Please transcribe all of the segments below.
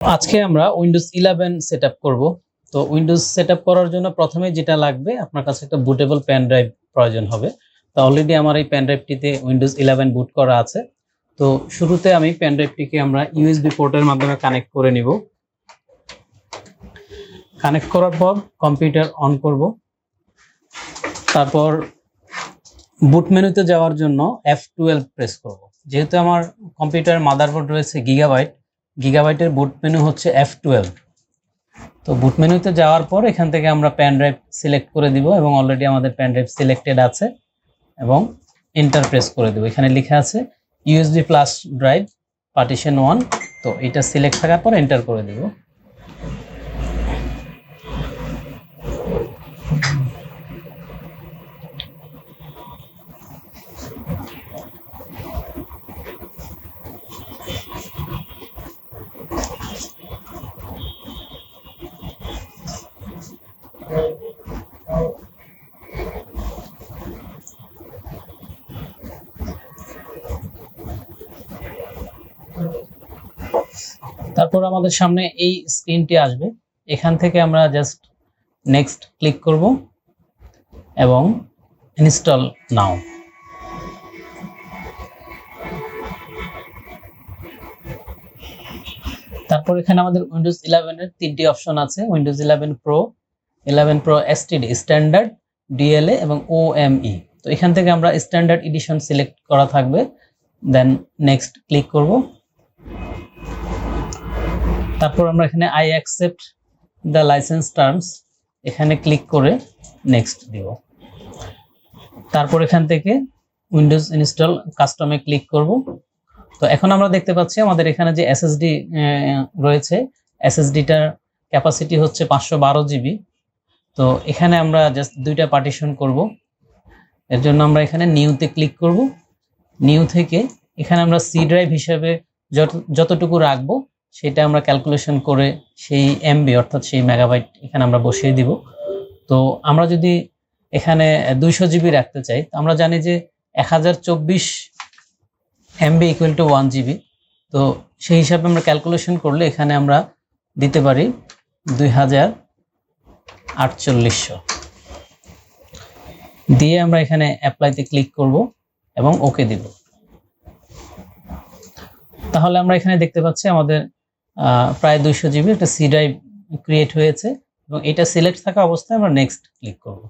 আজকে আমরা Windows eleven set up করব। তো উইন্ডোজ সেট আপ করার জন্য প্রথমে যেটা লাগবে, আপনার কাছে একটা বুটেবল প্যান ড্রাইভ প্রয়োজন হবে। তো অলরেডি আমার এই প্যান ড্রাইভটিতে উইন্ডোজ ইলেভেন বুট করা আছে। তো শুরুতে আমি প্যান ড্রাইভটিকে আমরা ইউএসবি পোর্টের মাধ্যমে কানেক্ট করে নিব। কানেক্ট করার পর কম্পিউটার অন করব। তারপর বুট মেনুতে যাওয়ার জন্য এফ টুয়েলভ প্রেস করব। যেহেতু আমার কম্পিউটারের মাদারবোর্ড রয়েছে গিগাবাইট গিগাবাইটের বুট মেনু হচ্ছে এফ টুয়েলভ তো বুট মেনুতে যাওয়ার পর এখান থেকে আমরা প্যান ড্রাইভ সিলেক্ট করে দিব এবং অলরেডি আমাদের প্যান ড্রাইভ সিলেক্টেড আছে এবং এন্টার প্রেস করে দেবো। এখানে লেখা আছে USB plus drive partition one তো এটা সিলেক্ট থাকার পর এন্টার করে দিব। তারপর আমাদের সামনে এই স্ক্রিনটি আসবে। এখান থেকে আমরা জাস্ট নেক্সট ক্লিক করব এবং ইনস্টল নাও তারপর এখানে আমাদের উইন্ডোজ ইলেভেনের তিনটি অপশন আছে। Windows eleven pro eleven pro STD standard DLA এবং ওএমই তো এখান থেকে আমরা স্ট্যান্ডার্ড এডিশন সিলেক্ট করা থাকবে। দেন নেক্সট ক্লিক করব। তারপর আমরা এখানে I accept the licence terms এখানে ক্লিক করে নেক্সট দিব। তারপর এখান থেকে উইন্ডোজ ইনস্টল কাস্টমে ক্লিক করব। তো এখন আমরা দেখতে পাচ্ছি আমাদের এখানে যে এসএসডি রয়েছে এসএসডিটার ক্যাপাসিটি হচ্ছে পাঁচশো বারো জিবি তো এখানে আমরা জাস্ট দুইটা পার্টিশন করব। এর জন্য আমরা এখানে নিউতে ক্লিক করব। নিউ থেকে এখানে আমরা সি ড্রাইভ হিসেবে যত, যতটুকু রাখব সেটা আমরা ক্যালকুলেশন করে সেই এমবি অর্থাৎ সেই মেগাবাইট এখানে আমরা বসিয়ে দিব। তো আমরা যদি এখানে দুইশো জিবি রাখতে চাই আমরা জানি যে এক হাজার চব্বিশ MB equal to one GB তো সেই হিসাবে আমরা ক্যালকুলেশন করলে এখানে আমরা দিতে পারি দুই হাজার আটচল্লিশশো। দিয়ে আমরা এখানে অ্যাপ্লাইতে ক্লিক করব এবং ওকে দিব। তাহলে আমরা এখানে দেখতে পাচ্ছি আমাদের প্রায় দুইশো জিবি একটা সি ড্রাইভ ক্রিয়েট হয়েছে এবং এটা সিলেক্ট থাকা অবস্থায় আমরা নেক্সট ক্লিক করব।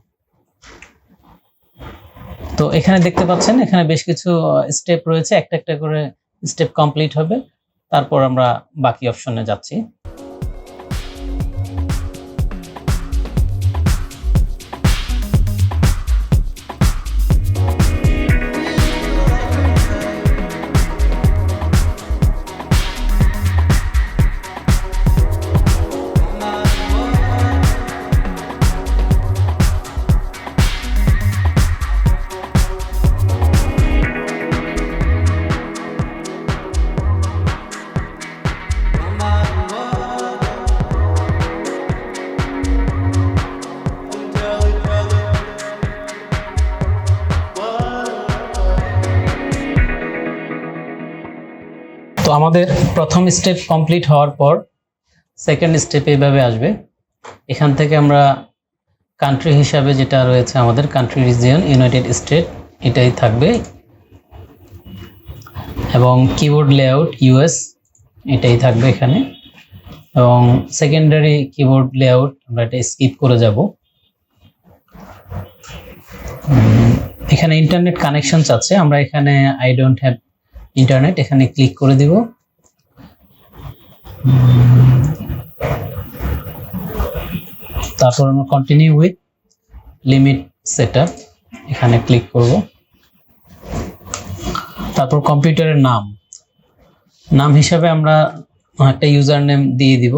তো এখানে দেখতে পাচ্ছেন, এখানে বেশ কিছু স্টেপ রয়েছে। একটা একটা করে স্টেপ কমপ্লিট হবে। তারপর আমরা বাকি অপশনে যাচ্ছি। তো আমাদের প্রথম স্টেপ কমপ্লিট হওয়ার পর সেকেন্ড স্টেপ এইভাবে আসবে। এখান থেকে আমরা কান্ট্রি হিসাবে যেটা রয়েছে আমাদের কান্ট্রি রিজিয়ন ইউনাইটেড স্টেট এটাই থাকবে। এবং কিবোর্ড লেআউট ইউএস এটাই থাকবে এখানে। এবং সেকেন্ডারি কিবোর্ড লেআউট আমরা এটা স্কিপ করে যাব। এখানে ইন্টারনেট কানেকশনস আছে। আমরা এখানে আই ডোন্ট হ্যাভ ইন্টারনেট এখানে ক্লিক করে দিব। তারপর আমরা কন্টিনিউ উইথ লিমিট সেটআপ এখানে ক্লিক করব। তারপর কম্পিউটারের নাম। নাম হিসাবে আমরা একটা ইউজার নেম দিয়ে দিব।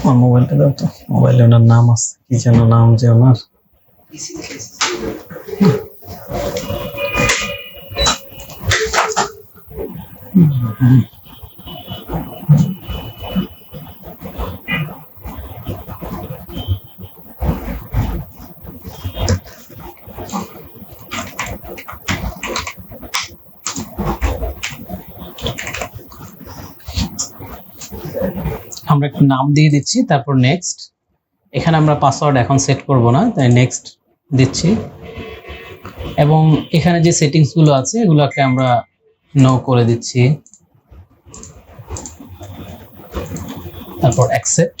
আমার মোবাইলটা দাও তো। মোবাইলে ওনার নাম আছে। কি যেন নাম যে ওনার? আমরা একটু নাম দিয়ে দিচ্ছি, তারপর নেক্সট এখানে আমরা পাসওয়ার্ড এখন সেট করব না, তাই নেক্সট দিচ্ছি। এবং এখানে যে সেটিংসগুলো আছে, এগুলোকে আমরা নো করে দিচ্ছি। তারপর অ্যাকসেপ্ট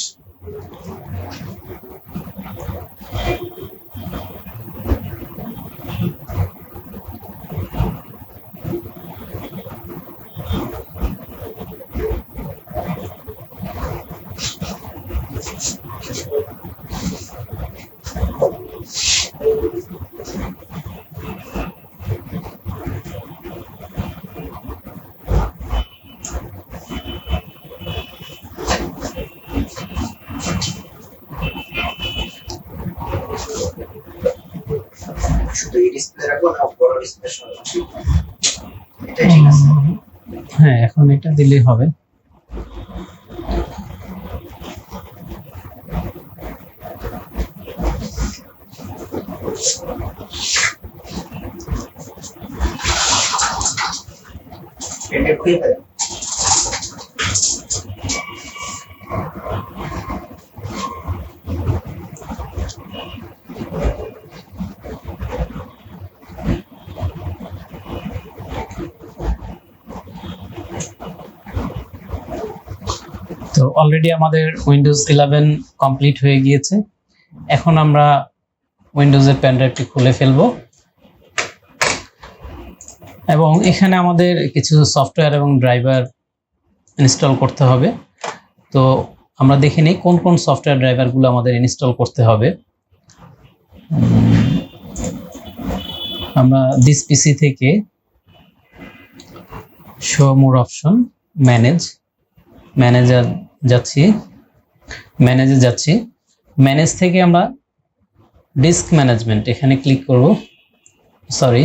শুধু এই ডিসপ্লে রাখব না বড় ডিসপ্লে সহ এটাই ঠিক আছে। হ্যাঁ এখন এটা দিলেই হবে। খুলে ফেলেন তো অলরেডি আমাদের উইন্ডোজ ইলেভেন কমপ্লিট হয়ে গিয়েছে। এখন আমরা উইন্ডোজের প্যানড্রাইভটি খুলে ফেলব। এবং এখানে আমাদের কিছু সফটওয়্যার এবং ড্রাইভার ইনস্টল করতে হবে। তো আমরা দেখে নিই কোন কোন সফটওয়্যার ড্রাইভারগুলো আমাদের ইনস্টল করতে হবে। আমরা দিস পিসি থেকে show more option manage manager যাচ্ছি ম্যানেজে যাচ্ছি। ম্যানেজ থেকে আমরা ডিস্ক ম্যানেজমেন্ট এখানে ক্লিক করব। সরি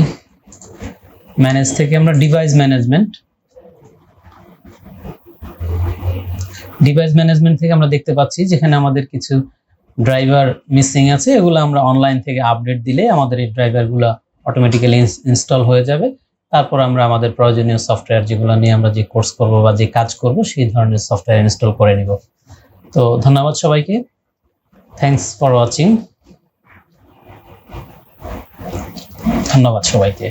ম্যানেজ থেকে আমরা ডিভাইস ম্যানেজমেন্ট ডিভাইস ম্যানেজমেন্ট থেকে আমরা দেখতে পাচ্ছি যেখানে আমাদের কিছু ড্রাইভার মিসিং আছে, এগুলো আমরা অনলাইন থেকে আপডেট দিলে আমাদের এই ড্রাইভারগুলো অটোমেটিক্যালি ইনস্টল হয়ে যাবে। তারপর আমরা আমাদের প্রয়োজনীয় সফটওয়্যার যেগুলো নিয়ে আমরা যে কোর্স করব বা যে কাজ করব, সেই ধরনের সফটওয়্যার ইনস্টল করে নিব। তো ধন্যবাদ সবাইকে। থ্যাংকস ফর ওয়াচিং ধন্যবাদ সবাইকে।